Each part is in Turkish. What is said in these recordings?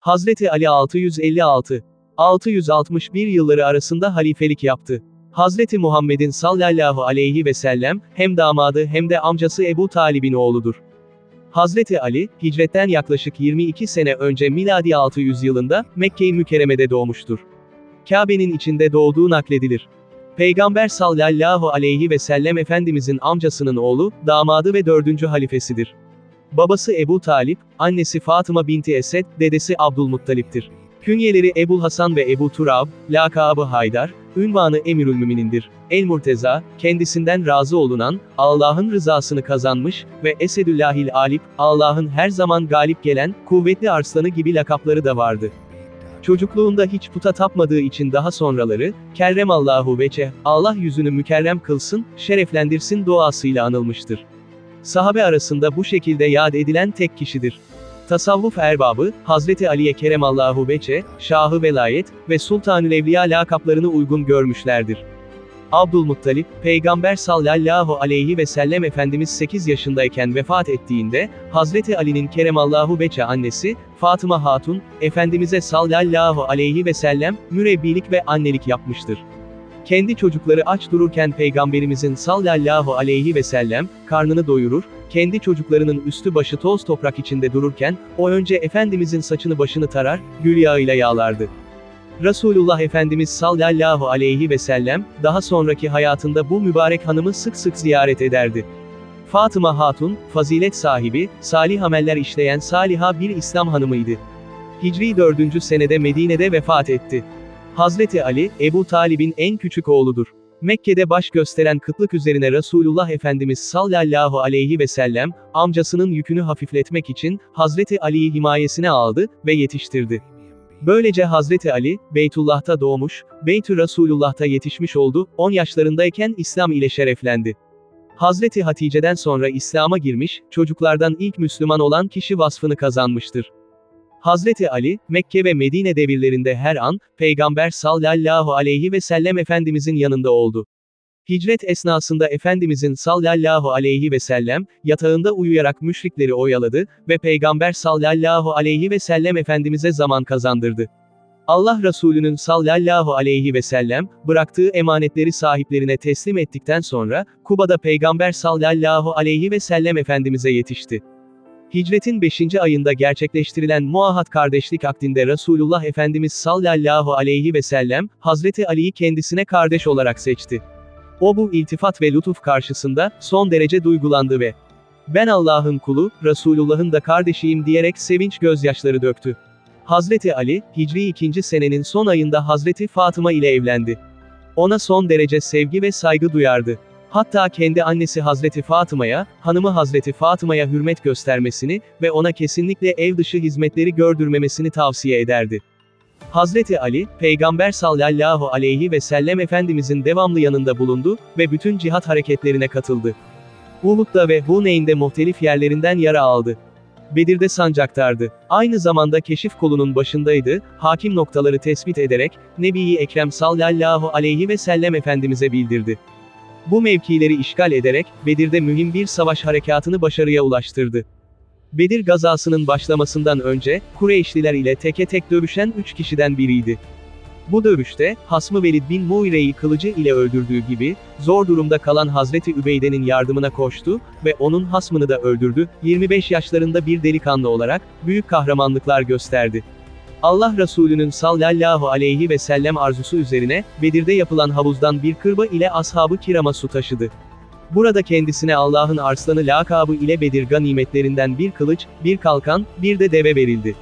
Hazreti Ali 656 661 yılları arasında halifelik yaptı. Hazreti Muhammed'in sallallahu aleyhi ve sellem, hem damadı hem de amcası Ebu Talib'in oğludur. Hazreti Ali, hicretten yaklaşık 22 sene önce miladi 600 yılında, Mekke-i Mükerreme'de doğmuştur. Kabe'nin içinde doğduğu nakledilir. Peygamber sallallahu aleyhi ve sellem Efendimizin amcasının oğlu, damadı ve dördüncü halifesidir. Babası Ebu Talip, annesi Fatıma binti Esed, dedesi Abdülmuttalip'tir. Künyeleri Ebul Hasan ve Ebu Turab, lakabı Haydar, ünvanı Emirülmüminindir. El-Murteza, kendisinden razı olunan, Allah'ın rızasını kazanmış ve Esedüllahil Alip, Allah'ın her zaman galip gelen, kuvvetli arslanı gibi lakapları da vardı. Çocukluğunda hiç puta tapmadığı için daha sonraları, Kerremallahu veçe, Allah yüzünü mükerrem kılsın, şereflendirsin duasıyla anılmıştır. Sahabe arasında bu şekilde yad edilen tek kişidir. Tasavvuf erbabı, Hazreti Ali'ye Keremallahu Beçe, Şahı Velayet ve Sultanül Evliya lakaplarını uygun görmüşlerdir. Abdülmuttalip, Peygamber sallallahu aleyhi ve sellem Efendimiz 8 yaşındayken vefat ettiğinde, Hazreti Ali'nin Keremallahu Beçe annesi, Fatıma Hatun, Efendimiz'e sallallahu aleyhi ve sellem, mürebbilik ve annelik yapmıştır. Kendi çocukları aç dururken Peygamberimizin sallallahu aleyhi ve sellem, karnını doyurur, kendi çocuklarının üstü başı toz toprak içinde dururken, o önce Efendimizin saçını başını tarar, gül yağıyla yağlardı. Resulullah Efendimiz sallallahu aleyhi ve sellem, daha sonraki hayatında bu mübarek hanımı sık sık ziyaret ederdi. Fatıma Hatun, fazilet sahibi, salih ameller işleyen saliha bir İslam hanımıydı. Hicri 4. senede Medine'de vefat etti. Hazreti Ali, Ebu Talib'in en küçük oğludur. Mekke'de baş gösteren kıtlık üzerine Resulullah Efendimiz sallallahu aleyhi ve sellem, amcasının yükünü hafifletmek için, Hazreti Ali'yi himayesine aldı ve yetiştirdi. Böylece Hazreti Ali, Beytullah'ta doğmuş, Beytü Resulullah'ta yetişmiş oldu, 10 yaşlarındayken İslam ile şereflendi. Hazreti Hatice'den sonra İslam'a girmiş, çocuklardan ilk Müslüman olan kişi vasfını kazanmıştır. Hazreti Ali, Mekke ve Medine devirlerinde her an, Peygamber sallallahu aleyhi ve sellem Efendimizin yanında oldu. Hicret esnasında Efendimizin sallallahu aleyhi ve sellem, yatağında uyuyarak müşrikleri oyaladı ve Peygamber sallallahu aleyhi ve sellem Efendimiz'e zaman kazandırdı. Allah Resulü'nün sallallahu aleyhi ve sellem, bıraktığı emanetleri sahiplerine teslim ettikten sonra, Kuba'da Peygamber sallallahu aleyhi ve sellem Efendimiz'e yetişti. Hicretin 5. ayında gerçekleştirilen Muahat kardeşlik akdinde Resulullah Efendimiz sallallahu aleyhi ve sellem, Hazreti Ali'yi kendisine kardeş olarak seçti. O bu iltifat ve lütuf karşısında, son derece duygulandı ve, ben Allah'ın kulu, Resulullah'ın da kardeşiyim diyerek sevinç gözyaşları döktü. Hazreti Ali, Hicri 2. senenin son ayında Hazreti Fatıma ile evlendi. Ona son derece sevgi ve saygı duyardı. Hatta kendi annesi Hazreti Fatıma'ya, hanımı Hazreti Fatıma'ya hürmet göstermesini ve ona kesinlikle ev dışı hizmetleri gördürmemesini tavsiye ederdi. Hazreti Ali, Peygamber sallallahu aleyhi ve sellem Efendimizin devamlı yanında bulundu ve bütün cihat hareketlerine katıldı. Uhud'da ve Huneyn'de muhtelif yerlerinden yara aldı. Bedir'de sancaktardı. Aynı zamanda keşif kolunun başındaydı, hakim noktaları tespit ederek, Nebi-i Ekrem sallallahu aleyhi ve sellem Efendimiz'e bildirdi. Bu mevkileri işgal ederek, Bedir'de mühim bir savaş harekatını başarıya ulaştırdı. Bedir gazasının başlamasından önce, Kureyşliler ile teke tek dövüşen üç kişiden biriydi. Bu dövüşte, Hasmı Velid bin Muire'yi kılıcı ile öldürdüğü gibi, zor durumda kalan Hazreti Übeyde'nin yardımına koştu ve onun hasmını da öldürdü, 25 yaşlarında bir delikanlı olarak, büyük kahramanlıklar gösterdi. Allah Resulü'nün sallallahu aleyhi ve sellem arzusu üzerine, Bedir'de yapılan havuzdan bir kırba ile ashabı kirama su taşıdı. Burada kendisine Allah'ın arslanı lakabı ile Bedir ganimetlerinden bir kılıç, bir kalkan, bir de deve verildi.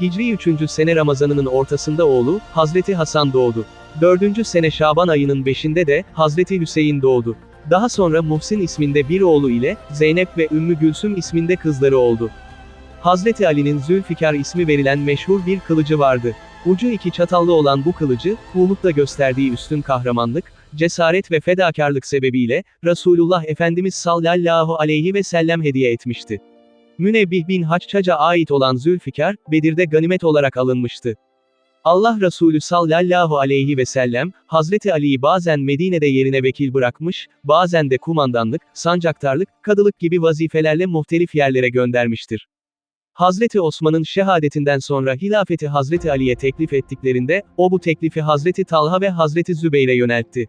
Hicri 3. sene Ramazanının ortasında oğlu, Hazreti Hasan doğdu. 4. sene Şaban ayının 5'inde de, Hazreti Hüseyin doğdu. Daha sonra Muhsin isminde bir oğlu ile, Zeynep ve Ümmü Gülsüm isminde kızları oldu. Hazreti Ali'nin Zülfikar ismi verilen meşhur bir kılıcı vardı. Ucu iki çatallı olan bu kılıcı, Uhud'da gösterdiği üstün kahramanlık, cesaret ve fedakarlık sebebiyle, Resulullah Efendimiz sallallahu aleyhi ve sellem hediye etmişti. Münebbih bin Haççaca ait olan Zülfikar, Bedir'de ganimet olarak alınmıştı. Allah Resulü sallallahu aleyhi ve sellem, Hazreti Ali'yi bazen Medine'de yerine vekil bırakmış, bazen de kumandanlık, sancaktarlık, kadılık gibi vazifelerle muhtelif yerlere göndermiştir. Hazreti Osman'ın şehadetinden sonra hilafeti Hazreti Ali'ye teklif ettiklerinde, o bu teklifi Hazreti Talha ve Hazreti Zübeyir'e yöneltti.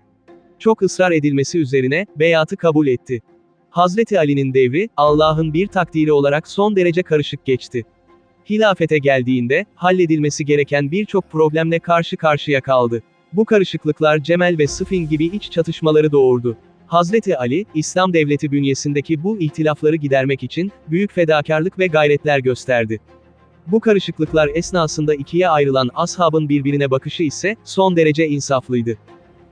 Çok ısrar edilmesi üzerine, beyatı kabul etti. Hazreti Ali'nin devri, Allah'ın bir takdiri olarak son derece karışık geçti. Hilafete geldiğinde, halledilmesi gereken birçok problemle karşı karşıya kaldı. Bu karışıklıklar Cemel ve Sıfin gibi iç çatışmaları doğurdu. Hazreti Ali, İslam devleti bünyesindeki bu ihtilafları gidermek için, büyük fedakarlık ve gayretler gösterdi. Bu karışıklıklar esnasında ikiye ayrılan ashabın birbirine bakışı ise, son derece insaflıydı.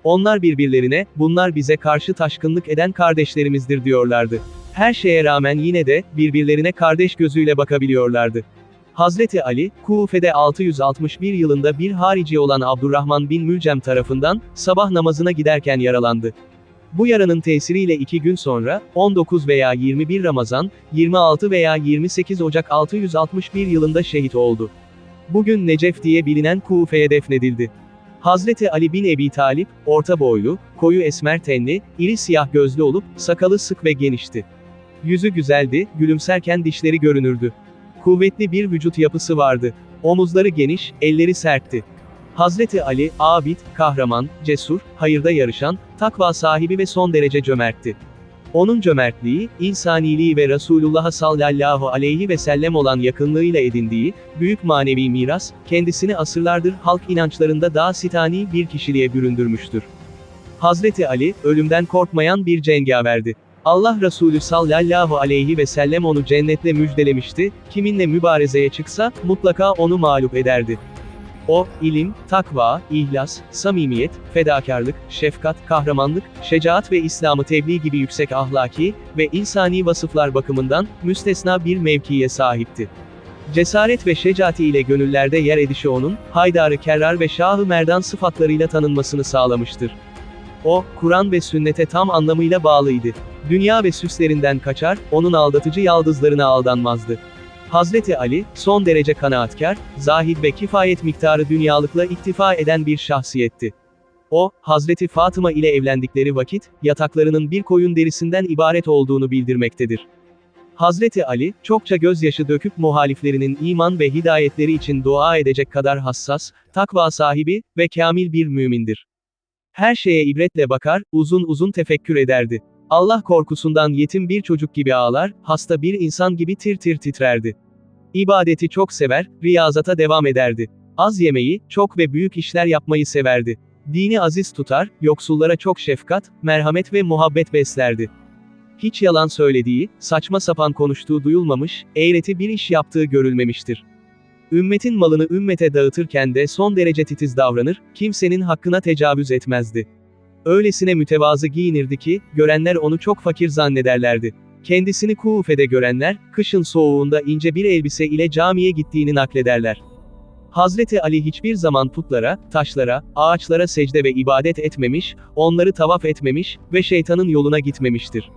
Onlar birbirlerine, bunlar bize karşı taşkınlık eden kardeşlerimizdir diyorlardı. Her şeye rağmen yine de, birbirlerine kardeş gözüyle bakabiliyorlardı. Hazreti Ali, Kufe'de 661 yılında bir harici olan Abdurrahman bin Mülcem tarafından, sabah namazına giderken yaralandı. Bu yaranın tesiriyle iki gün sonra, 19 veya 21 Ramazan, 26 veya 28 Ocak 661 yılında şehit oldu. Bugün Necef diye bilinen Kufe'ye defnedildi. Hazreti Ali bin Ebi Talip, orta boylu, koyu esmer tenli, iri siyah gözlü olup, sakalı sık ve genişti. Yüzü güzeldi, gülümserken dişleri görünürdü. Kuvvetli bir vücut yapısı vardı. Omuzları geniş, elleri sertti. Hazreti Ali, abid, kahraman, cesur, hayırda yarışan, takva sahibi ve son derece cömertti. Onun cömertliği, insaniliği ve Resulullah'a sallallahu aleyhi ve sellem olan yakınlığıyla edindiği, büyük manevi miras, kendisini asırlardır halk inançlarında daha sitani bir kişiliğe büründürmüştür. Hazreti Ali, ölümden korkmayan bir cengaverdi. Allah Resulü sallallahu aleyhi ve sellem onu cennetle müjdelemişti, kiminle mübarezeye çıksa, mutlaka onu mağlup ederdi. O, ilim, takva, ihlas, samimiyet, fedakarlık, şefkat, kahramanlık, şecaat ve İslam'ı tebliğ gibi yüksek ahlaki ve insani vasıflar bakımından müstesna bir mevkiye sahipti. Cesaret ve şecaati ile gönüllerde yer edişi onun, Haydarı Kerrar ve Şahı Merdan sıfatlarıyla tanınmasını sağlamıştır. O, Kur'an ve sünnete tam anlamıyla bağlıydı. Dünya ve süslerinden kaçar, onun aldatıcı yaldızlarına aldanmazdı. Hazreti Ali, son derece kanaatkar, zahid ve kifayet miktarı dünyalıkla iktifa eden bir şahsiyetti. O, Hazreti Fatıma ile evlendikleri vakit, yataklarının bir koyun derisinden ibaret olduğunu bildirmektedir. Hazreti Ali, çokça gözyaşı döküp muhaliflerinin iman ve hidayetleri için dua edecek kadar hassas, takva sahibi ve kamil bir mümindir. Her şeye ibretle bakar, uzun uzun tefekkür ederdi. Allah korkusundan yetim bir çocuk gibi ağlar, hasta bir insan gibi tir tir titrerdi. İbadeti çok sever, riyazata devam ederdi. Az yemeyi, çok ve büyük işler yapmayı severdi. Dini aziz tutar, yoksullara çok şefkat, merhamet ve muhabbet beslerdi. Hiç yalan söylediği, saçma sapan konuştuğu duyulmamış, eğreti bir iş yaptığı görülmemiştir. Ümmetin malını ümmete dağıtırken de son derece titiz davranır, kimsenin hakkına tecavüz etmezdi. Öylesine mütevazı giyinirdi ki, görenler onu çok fakir zannederlerdi. Kendisini Kufe'de görenler, kışın soğuğunda ince bir elbise ile camiye gittiğini naklederler. Hazreti Ali hiçbir zaman putlara, taşlara, ağaçlara secde ve ibadet etmemiş, onları tavaf etmemiş ve şeytanın yoluna gitmemiştir.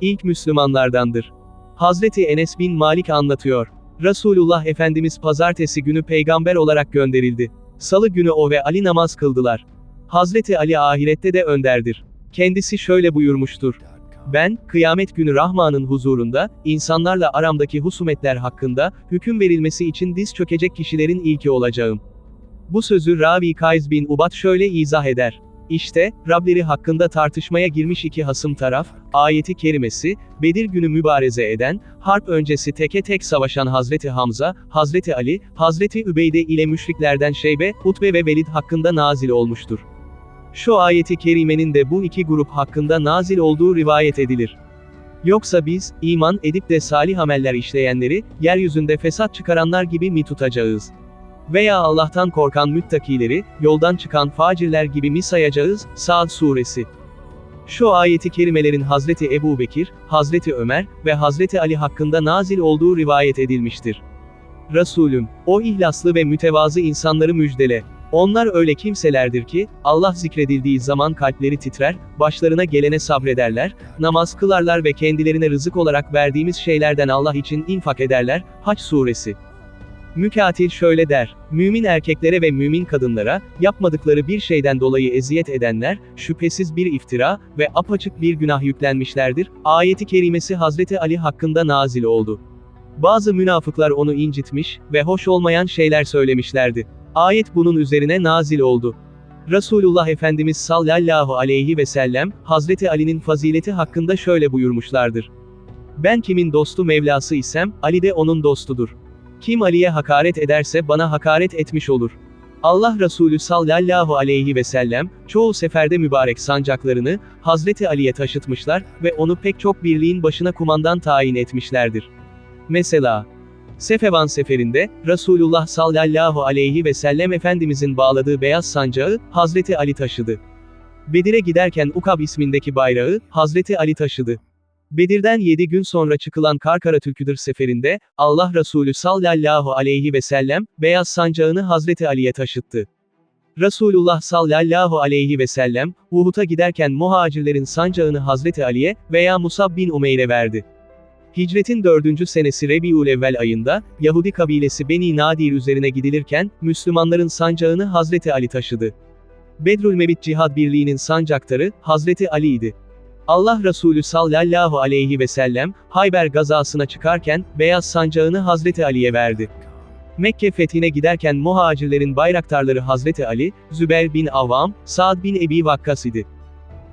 İlk Müslümanlardandır. Hazreti Enes bin Malik anlatıyor. Resulullah Efendimiz pazartesi günü peygamber olarak gönderildi. Salı günü o ve Ali namaz kıldılar. Hazreti Ali ahirette de önderdir. Kendisi şöyle buyurmuştur. Ben, kıyamet günü Rahman'ın huzurunda, insanlarla aramdaki husumetler hakkında, hüküm verilmesi için diz çökecek kişilerin ilki olacağım. Bu sözü Ravi Kays bin Ubat şöyle izah eder. İşte, Rableri hakkında tartışmaya girmiş iki hasım taraf, ayeti kerimesi, Bedir günü mübareze eden, harp öncesi teke tek savaşan Hazreti Hamza, Hazreti Ali, Hazreti Übeyde ile müşriklerden Şeybe, Utbe ve Velid hakkında nazil olmuştur. Şu ayeti kerimenin de bu iki grup hakkında nazil olduğu rivayet edilir. Yoksa biz, iman edip de salih ameller işleyenleri, yeryüzünde fesat çıkaranlar gibi mi tutacağız? Veya Allah'tan korkan müttakileri, yoldan çıkan facirler gibi mi sayacağız? Sa'd suresi. Şu ayeti kerimelerin Hazreti Ebu Bekir, Hazreti Ömer ve Hazreti Ali hakkında nazil olduğu rivayet edilmiştir. Resulüm, o ihlaslı ve mütevazı insanları müjdele. Onlar öyle kimselerdir ki, Allah zikredildiği zaman kalpleri titrer, başlarına gelene sabrederler, namaz kılarlar ve kendilerine rızık olarak verdiğimiz şeylerden Allah için infak ederler, Haç suresi. Mükatil şöyle der, mümin erkeklere ve mümin kadınlara, yapmadıkları bir şeyden dolayı eziyet edenler, şüphesiz bir iftira ve apaçık bir günah yüklenmişlerdir, ayeti kerimesi Hazreti Ali hakkında nazil oldu. Bazı münafıklar onu incitmiş ve hoş olmayan şeyler söylemişlerdi. Ayet bunun üzerine nazil oldu. Resulullah Efendimiz sallallahu aleyhi ve sellem, Hazreti Ali'nin fazileti hakkında şöyle buyurmuşlardır. Ben kimin dostu Mevlası isem, Ali de onun dostudur. Kim Ali'ye hakaret ederse bana hakaret etmiş olur. Allah Resulü sallallahu aleyhi ve sellem, çoğu seferde mübarek sancaklarını, Hazreti Ali'ye taşıtmışlar ve onu pek çok birliğin başına kumandan tayin etmişlerdir. Mesela, Sefevan seferinde, Resulullah sallallahu aleyhi ve sellem Efendimizin bağladığı beyaz sancağı, Hazreti Ali taşıdı. Bedir'e giderken Ukab ismindeki bayrağı, Hazreti Ali taşıdı. Bedir'den 7 gün sonra çıkılan Karkara Türküdür seferinde, Allah Resulü sallallahu aleyhi ve sellem, beyaz sancağını Hazreti Ali'ye taşıttı. Resulullah sallallahu aleyhi ve sellem, Uhud'a giderken muhacirlerin sancağını Hazreti Ali'ye veya Musab bin Umeyr'e verdi. Hicretin dördüncü senesi Rebi'ül-Evvel ayında, Yahudi kabilesi Beni Nadir üzerine gidilirken, Müslümanların sancağını Hazreti Ali taşıdı. Bedrül Mevit Cihad Birliği'nin sancaktarı, Hazreti Ali idi. Allah Resulü sallallahu aleyhi ve sellem, Hayber gazasına çıkarken, beyaz sancağını Hazreti Ali'ye verdi. Mekke fethine giderken muhacirlerin bayraktarları Hazreti Ali, Zübeyr bin Avvam, Sa'd bin Ebi Vakkas idi.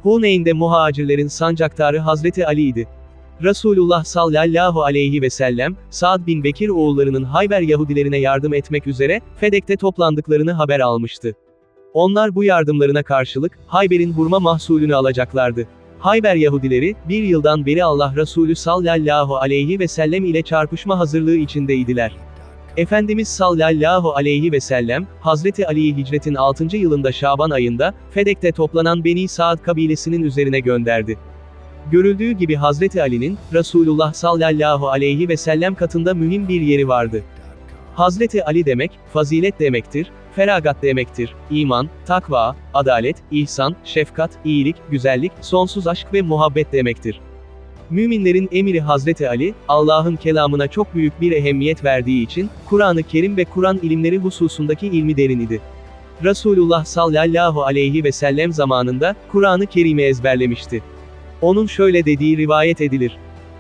Huneyn'de muhacirlerin sancaktarı Hazreti Ali idi. Resulullah sallallahu aleyhi ve sellem, Sa'd bin Bekir oğullarının Hayber Yahudilerine yardım etmek üzere, Fedek'te toplandıklarını haber almıştı. Onlar bu yardımlarına karşılık, Hayber'in hurma mahsulünü alacaklardı. Hayber Yahudileri, bir yıldan beri Allah Resulü sallallahu aleyhi ve sellem ile çarpışma hazırlığı içindeydiler. Efendimiz sallallahu aleyhi ve sellem, Hazreti Ali'yi hicretin 6. yılında Şaban ayında, Fedek'te toplanan Beni Saad kabilesinin üzerine gönderdi. Görüldüğü gibi Hazreti Ali'nin, Resulullah sallallahu aleyhi ve sellem katında mühim bir yeri vardı. Hazreti Ali demek, fazilet demektir, feragat demektir, iman, takva, adalet, ihsan, şefkat, iyilik, güzellik, sonsuz aşk ve muhabbet demektir. Müminlerin emiri Hazreti Ali, Allah'ın kelamına çok büyük bir ehemmiyet verdiği için, Kur'an-ı Kerim ve Kur'an ilimleri hususundaki ilmi derin idi. Resulullah sallallahu aleyhi ve sellem zamanında, Kur'an-ı Kerim'i ezberlemişti. Onun şöyle dediği rivayet edilir.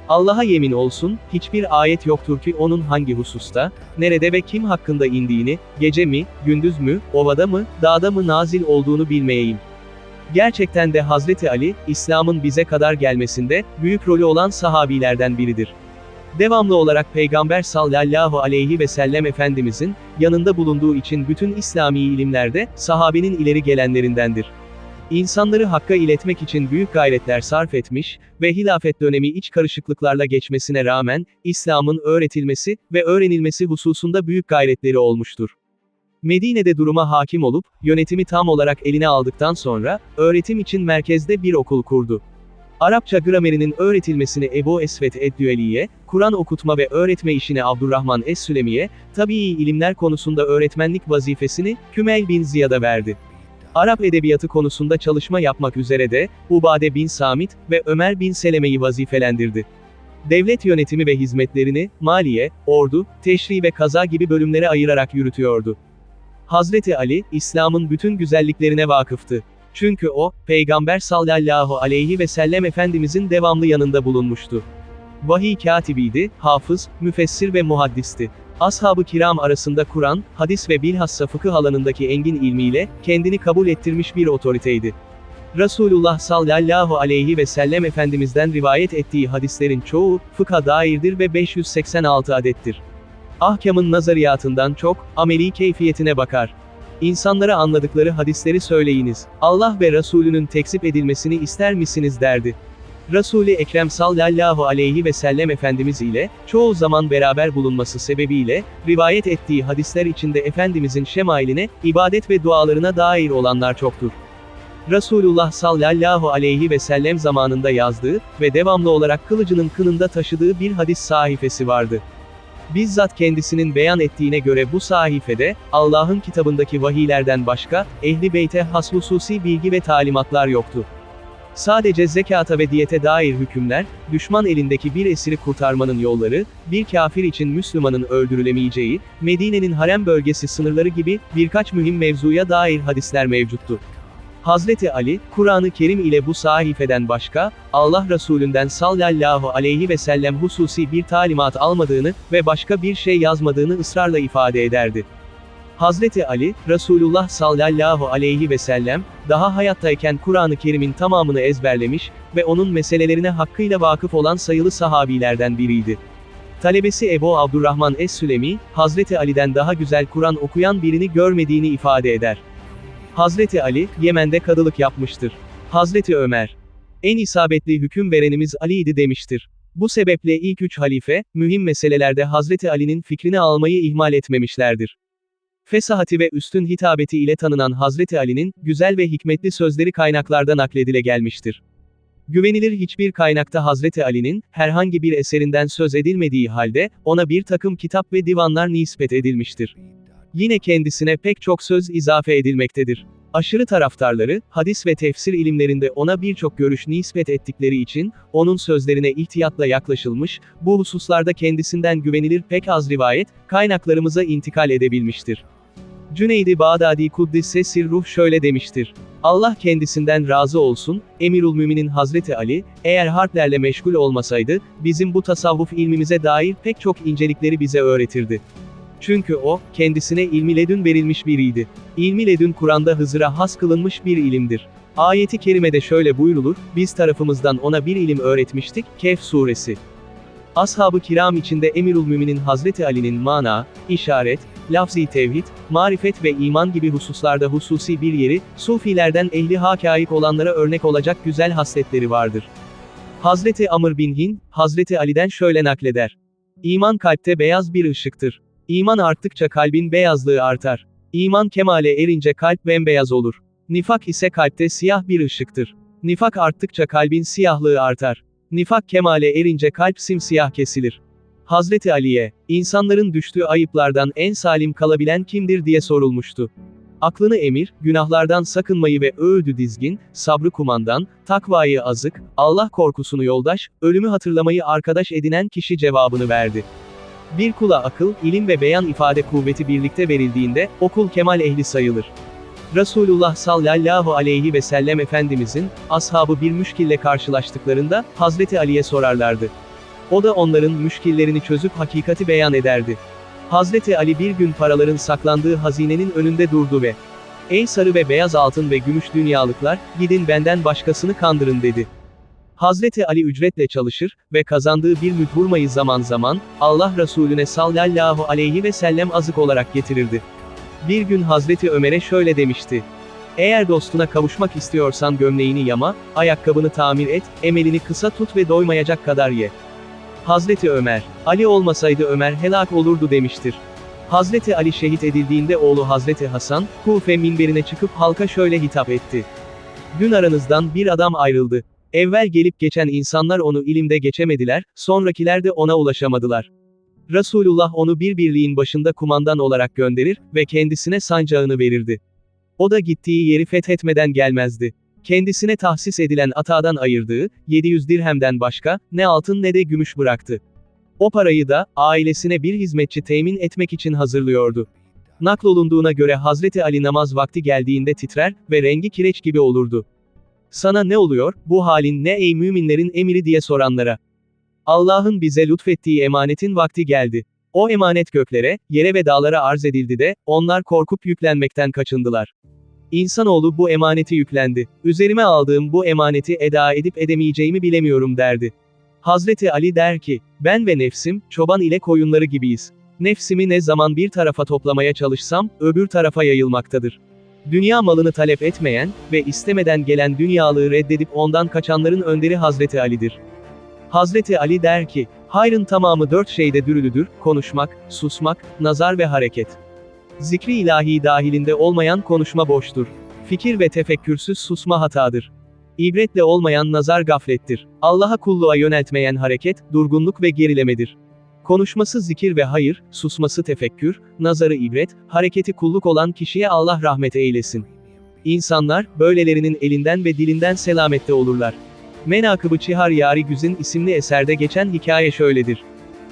Allah'a yemin olsun, hiçbir ayet yoktur ki onun hangi hususta, nerede ve kim hakkında indiğini, gece mi, gündüz mü, ovada mı, dağda mı nazil olduğunu bilmeyeyim. Gerçekten de Hazreti Ali, İslam'ın bize kadar gelmesinde, büyük rolü olan sahabilerden biridir. Devamlı olarak Peygamber sallallahu aleyhi ve sellem Efendimizin, yanında bulunduğu için bütün İslami ilimlerde, sahabenin ileri gelenlerindendir. İnsanları hakka iletmek için büyük gayretler sarf etmiş ve hilafet dönemi iç karışıklıklarla geçmesine rağmen, İslam'ın öğretilmesi ve öğrenilmesi hususunda büyük gayretleri olmuştur. Medine'de duruma hakim olup, yönetimi tam olarak eline aldıktan sonra, öğretim için merkezde bir okul kurdu. Arapça gramerinin öğretilmesini Ebu Esvet Eddüeliye, Kur'an okutma ve öğretme işini Abdurrahman Es-Sülemiye, tabii ilimler konusunda öğretmenlik vazifesini, Kümeyl bin Ziyad'a verdi. Arap edebiyatı konusunda çalışma yapmak üzere de, Ubade bin Samit ve Ömer bin Seleme'yi vazifelendirdi. Devlet yönetimi ve hizmetlerini, maliye, ordu, teşri ve kaza gibi bölümlere ayırarak yürütüyordu. Hazreti Ali, İslam'ın bütün güzelliklerine vakıftı. Çünkü o, Peygamber sallallahu aleyhi ve sellem Efendimizin devamlı yanında bulunmuştu. Vahiy katibiydi, hafız, müfessir ve muhaddisti. Ashab-ı kiram arasında Kur'an, hadis ve bilhassa fıkıh alanındaki engin ilmiyle, kendini kabul ettirmiş bir otoriteydi. Resulullah sallallahu aleyhi ve sellem Efendimizden rivayet ettiği hadislerin çoğu, fıkha dairdir ve 586 adettir. Ahkamın nazariyatından çok, ameli keyfiyetine bakar. İnsanlara anladıkları hadisleri söyleyiniz. Allah ve Resulünün tekzip edilmesini ister misiniz derdi. Resul-i Ekrem sallallahu aleyhi ve sellem Efendimiz ile, çoğu zaman beraber bulunması sebebiyle, rivayet ettiği hadisler içinde Efendimizin şemailine, ibadet ve dualarına dair olanlar çoktur. Resulullah sallallahu aleyhi ve sellem zamanında yazdığı ve devamlı olarak kılıcının kınında taşıdığı bir hadis sahifesi vardı. Bizzat kendisinin beyan ettiğine göre bu sahifede, Allah'ın kitabındaki vahiylerden başka, Ehli Beyt'e has hususi bilgi ve talimatlar yoktu. Sadece zekata ve diyete dair hükümler, düşman elindeki bir esiri kurtarmanın yolları, bir kafir için Müslümanın öldürülemeyeceği, Medine'nin harem bölgesi sınırları gibi, birkaç mühim mevzuya dair hadisler mevcuttu. Hazreti Ali, Kur'an-ı Kerim ile bu sahifeden başka, Allah Resulünden sallallahu aleyhi ve sellem hususi bir talimat almadığını ve başka bir şey yazmadığını ısrarla ifade ederdi. Hazreti Ali, Resulullah sallallahu aleyhi ve sellem, daha hayattayken Kur'an-ı Kerim'in tamamını ezberlemiş ve onun meselelerine hakkıyla vakıf olan sayılı sahabilerden biriydi. Talebesi Ebu Abdurrahman Es-Sülemi, Hazreti Ali'den daha güzel Kur'an okuyan birini görmediğini ifade eder. Hazreti Ali, Yemen'de kadılık yapmıştır. Hazreti Ömer, en isabetli hüküm verenimiz Ali'ydi demiştir. Bu sebeple ilk üç halife, mühim meselelerde Hazreti Ali'nin fikrini almayı ihmal etmemişlerdir. Fesahati ve üstün hitabeti ile tanınan Hazreti Ali'nin, güzel ve hikmetli sözleri kaynaklarda nakledile gelmiştir. Güvenilir hiçbir kaynakta Hazreti Ali'nin, herhangi bir eserinden söz edilmediği halde, ona bir takım kitap ve divanlar nispet edilmiştir. Yine kendisine pek çok söz izafe edilmektedir. Aşırı taraftarları, hadis ve tefsir ilimlerinde ona birçok görüş nispet ettikleri için, onun sözlerine ihtiyatla yaklaşılmış, bu hususlarda kendisinden güvenilir pek az rivayet, kaynaklarımıza intikal edebilmiştir. Cüneydi Bağdadi Kuddisse Sirruh şöyle demiştir. Allah kendisinden razı olsun, Emirül Müminin Hazreti Ali, eğer harplerle meşgul olmasaydı, bizim bu tasavvuf ilmimize dair pek çok incelikleri bize öğretirdi. Çünkü o, kendisine ilmi ledün verilmiş biriydi. İlmi ledün Kur'an'da Hızır'a has kılınmış bir ilimdir. Ayeti kerimede şöyle buyrulur, biz tarafımızdan ona bir ilim öğretmiştik, Kehf suresi. Ashab-ı kiram içinde Emirül Müminin Hazreti Ali'nin mana, işaret, lafzi tevhid, marifet ve iman gibi hususlarda hususi bir yeri, sufilerden ehli hakaik olanlara örnek olacak güzel hasletleri vardır. Hazreti Amr bin Hind, Hazreti Ali'den şöyle nakleder. İman kalpte beyaz bir ışıktır. İman arttıkça kalbin beyazlığı artar. İman kemale erince kalp bembeyaz olur. Nifak ise kalpte siyah bir ışıktır. Nifak arttıkça kalbin siyahlığı artar. Nifak kemale erince kalp simsiyah kesilir. Hazreti Ali'ye, insanların düştüğü ayıplardan en salim kalabilen kimdir diye sorulmuştu. Aklını emir, günahlardan sakınmayı ve öğüdü dizgin, sabrı kumandan, takvayı azık, Allah korkusunu yoldaş, ölümü hatırlamayı arkadaş edinen kişi cevabını verdi. Bir kula akıl, ilim ve beyan ifade kuvveti birlikte verildiğinde, okul kemal ehli sayılır. Resulullah sallallahu aleyhi ve sellem Efendimizin, ashabı bir müşkille karşılaştıklarında, Hazreti Ali'ye sorarlardı. O da onların müşkillerini çözüp hakikati beyan ederdi. Hazreti Ali bir gün paraların saklandığı hazinenin önünde durdu ve, Ey sarı ve beyaz altın ve gümüş dünyalıklar, gidin benden başkasını kandırın dedi. Hazreti Ali ücretle çalışır ve kazandığı bir müt vurmayı zaman zaman, Allah Resulüne sallallahu aleyhi ve sellem azık olarak getirirdi. Bir gün Hazreti Ömer'e şöyle demişti. Eğer dostuna kavuşmak istiyorsan gömleğini yama, ayakkabını tamir et, emelini kısa tut ve doymayacak kadar ye. Hazreti Ömer, Ali olmasaydı Ömer helak olurdu demiştir. Hazreti Ali şehit edildiğinde oğlu Hazreti Hasan, Kufe minberine çıkıp halka şöyle hitap etti. Dün aranızdan bir adam ayrıldı. Evvel gelip geçen insanlar onu ilimde geçemediler, sonrakiler de ona ulaşamadılar. Resulullah onu bir birliğin başında kumandan olarak gönderir ve kendisine sancağını verirdi. O da gittiği yeri fethetmeden gelmezdi. Kendisine tahsis edilen atadan ayırdığı, 700 dirhemden başka, ne altın ne de gümüş bıraktı. O parayı da, ailesine bir hizmetçi temin etmek için hazırlıyordu. Naklolunduğuna göre Hazreti Ali namaz vakti geldiğinde titrer ve rengi kireç gibi olurdu. Sana ne oluyor, bu halin ne ey müminlerin emiri diye soranlara. Allah'ın bize lütfettiği emanetin vakti geldi. O emanet göklere, yere ve dağlara arz edildi de, onlar korkup yüklenmekten kaçındılar. İnsanoğlu bu emaneti yüklendi. Üzerime aldığım bu emaneti eda edip edemeyeceğimi bilemiyorum derdi. Hazreti Ali der ki, ben ve nefsim, çoban ile koyunları gibiyiz. Nefsimi ne zaman bir tarafa toplamaya çalışsam, öbür tarafa yayılmaktadır. Dünya malını talep etmeyen ve istemeden gelen dünyalığı reddedip ondan kaçanların önderi Hazreti Ali'dir. Hazreti Ali der ki, hayrın tamamı dört şeyde dürülüdür, konuşmak, susmak, nazar ve hareket. Zikri ilahi dahilinde olmayan konuşma boştur. Fikir ve tefekkürsüz susma hatadır. İbretle olmayan nazar gaflettir. Allah'a kulluğa yöneltmeyen hareket, durgunluk ve gerilemedir. Konuşması zikir ve hayır, susması tefekkür, nazarı ibret, hareketi kulluk olan kişiye Allah rahmet eylesin. İnsanlar, böylelerinin elinden ve dilinden selamette olurlar. Menakıbı Çihar Yari Güzin isimli eserde geçen hikaye şöyledir.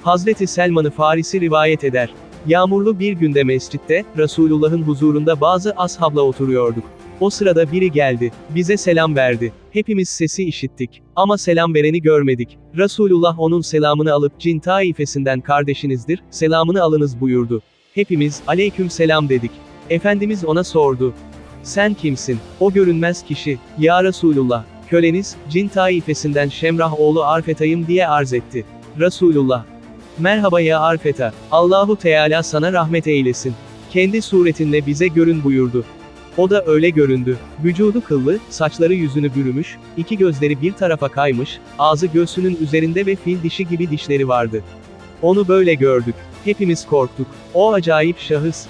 Hazreti Selman-ı Farisi rivayet eder. Yağmurlu bir günde mescitte, Resulullah'ın huzurunda bazı ashabla oturuyorduk. O sırada biri geldi, bize selam verdi. Hepimiz sesi işittik. Ama selam vereni görmedik. Resulullah onun selamını alıp cin taifesinden kardeşinizdir, selamını alınız buyurdu. Hepimiz, aleyküm selam dedik. Efendimiz ona sordu. Sen kimsin? O görünmez kişi, ya Resulullah, köleniz, cin taifesinden Şemrah oğlu Arfeta'yım diye arz etti. Resulullah. Merhaba ya Arfeta, Allahu Teala sana rahmet eylesin. Kendi suretinle bize görün buyurdu. O da öyle göründü. Vücudu kıllı, saçları yüzünü bürümüş, iki gözleri bir tarafa kaymış, ağzı göğsünün üzerinde ve fil dişi gibi dişleri vardı. Onu böyle gördük. Hepimiz korktuk. O acayip şahıs.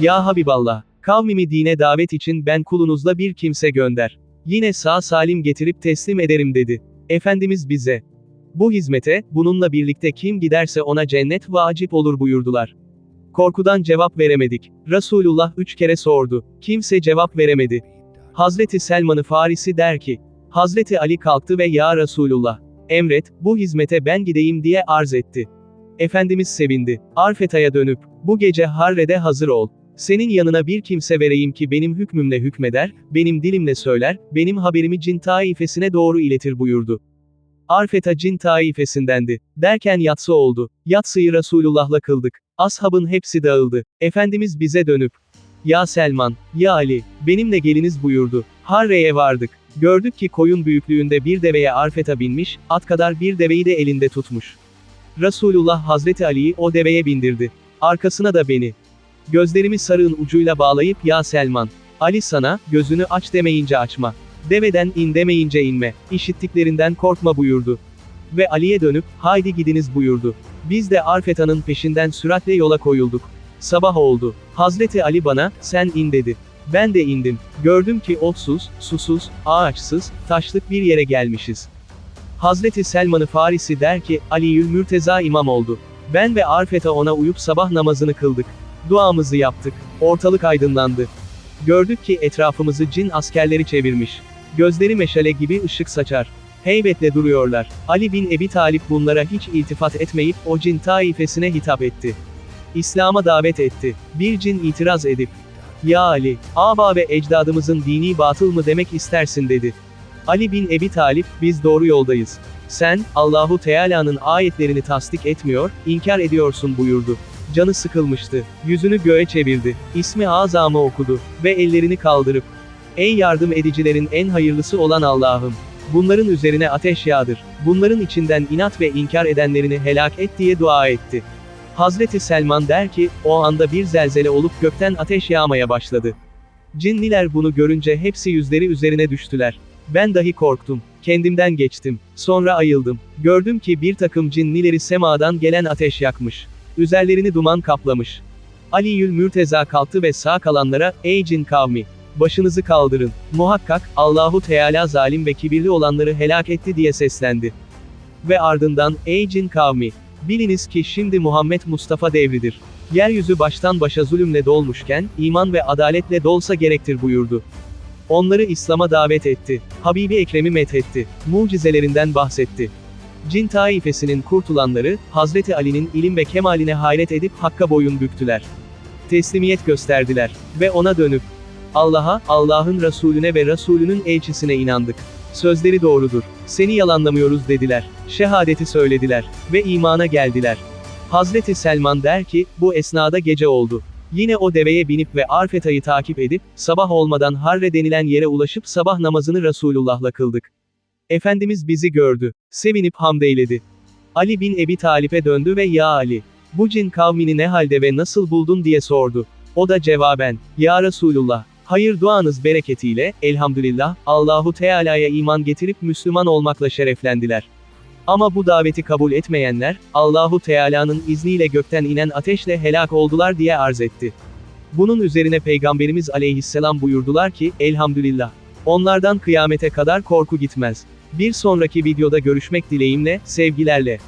Ya Habiballah, kavmimi dine davet için ben kulunuzla bir kimse gönder. Yine sağ salim getirip teslim ederim dedi. Efendimiz bize. Bu hizmete, bununla birlikte kim giderse ona cennet vacip olur buyurdular. Korkudan cevap veremedik. Resulullah üç kere sordu. Kimse cevap veremedi. Hazreti Selman-ı Farisi der ki, Hazreti Ali kalktı ve Ya Resulullah, emret, bu hizmete ben gideyim diye arz etti. Efendimiz sevindi. Arfeta'ya dönüp, bu gece Harre'de hazır ol. Senin yanına bir kimse vereyim ki benim hükmümle hükmeder, benim dilimle söyler, benim haberimi cin taifesine doğru iletir buyurdu. Arfeta cin taifesindendi. Derken yatsı oldu. Yatsıyı Resulullah'la kıldık. Ashabın hepsi dağıldı. Efendimiz bize dönüp, Ya Selman, Ya Ali, benimle geliniz buyurdu. Harre'ye vardık. Gördük ki koyun büyüklüğünde bir deveye Arfeta binmiş, at kadar bir deveyi de elinde tutmuş. Resulullah Hazreti Ali'yi o deveye bindirdi. Arkasına da beni. Gözlerimi sarığın ucuyla bağlayıp Ya Selman, Ali sana, gözünü aç demeyince açma. Deveden in demeyince inme. İşittiklerinden korkma buyurdu. Ve Ali'ye dönüp, haydi gidiniz buyurdu. Biz de Arfeta'nın peşinden süratle yola koyulduk. Sabah oldu. Hazreti Ali bana, sen in dedi. Ben de indim. Gördüm ki otsuz, susuz, ağaçsız, taşlık bir yere gelmişiz. Hazreti Selman-ı Farisi der ki, Ali'yül Mürteza imam oldu. Ben ve Arfeta ona uyup sabah namazını kıldık. Duamızı yaptık. Ortalık aydınlandı. Gördük ki etrafımızı cin askerleri çevirmiş. Gözleri meşale gibi ışık saçar. Heybetle duruyorlar. Ali bin Ebi Talip bunlara hiç iltifat etmeyip o cin taifesine hitap etti. İslam'a davet etti. Bir cin itiraz edip, Ya Ali, aba ve ecdadımızın dini batıl mı demek istersin dedi. Ali bin Ebi Talip, biz doğru yoldayız. Sen, Allahu Teala'nın ayetlerini tasdik etmiyor, inkar ediyorsun buyurdu. Canı sıkılmıştı. Yüzünü göğe çevirdi. İsmi azamı okudu. Ve ellerini kaldırıp, Ey yardım edicilerin en hayırlısı olan Allah'ım! Bunların üzerine ateş yağdır. Bunların içinden inat ve inkar edenlerini helak et diye dua etti. Hazreti Selman der ki, o anda bir zelzele olup gökten ateş yağmaya başladı. Cinniler bunu görünce hepsi yüzleri üzerine düştüler. Ben dahi korktum. Kendimden geçtim. Sonra ayıldım. Gördüm ki bir takım cinnileri semadan gelen ateş yakmış. Üzerlerini duman kaplamış. Ali'yül Mürteza kalktı ve sağ kalanlara, ey cin kavmi, başınızı kaldırın. Muhakkak, Allahu Teala zalim ve kibirli olanları helak etti diye seslendi. Ve ardından, ey cin kavmi, biliniz ki şimdi Muhammed Mustafa devridir. Yeryüzü baştan başa zulümle dolmuşken, iman ve adaletle dolsa gerektir buyurdu. Onları İslam'a davet etti. Habibi Ekrem'i methetti. Mucizelerinden bahsetti. Cin taifesinin kurtulanları, Hazreti Ali'nin ilim ve kemaline hayret edip Hakk'a boyun büktüler. Teslimiyet gösterdiler. Ve ona dönüp, Allah'a, Allah'ın Resulüne ve Resulünün elçisine inandık. Sözleri doğrudur. Seni yalanlamıyoruz dediler. Şehadeti söylediler. Ve imana geldiler. Hazreti Selman der ki, bu esnada gece oldu. Yine o deveye binip ve Arfeta'yı takip edip, sabah olmadan Harre denilen yere ulaşıp sabah namazını Resulullah'la kıldık. Efendimiz bizi gördü. Sevinip hamd eyledi. Ali bin Ebi Talip'e döndü ve ya Ali, bu cin kavmini ne halde ve nasıl buldun diye sordu. O da cevaben, ya Resulullah, hayır duanız bereketiyle, elhamdülillah, Allahu Teala'ya iman getirip Müslüman olmakla şereflendiler. Ama bu daveti kabul etmeyenler, Allahu Teala'nın izniyle gökten inen ateşle helak oldular diye arz etti. Bunun üzerine Peygamberimiz aleyhisselam buyurdular ki, elhamdülillah. Onlardan kıyamete kadar korku gitmez. Bir sonraki videoda görüşmek dileğimle, sevgilerle.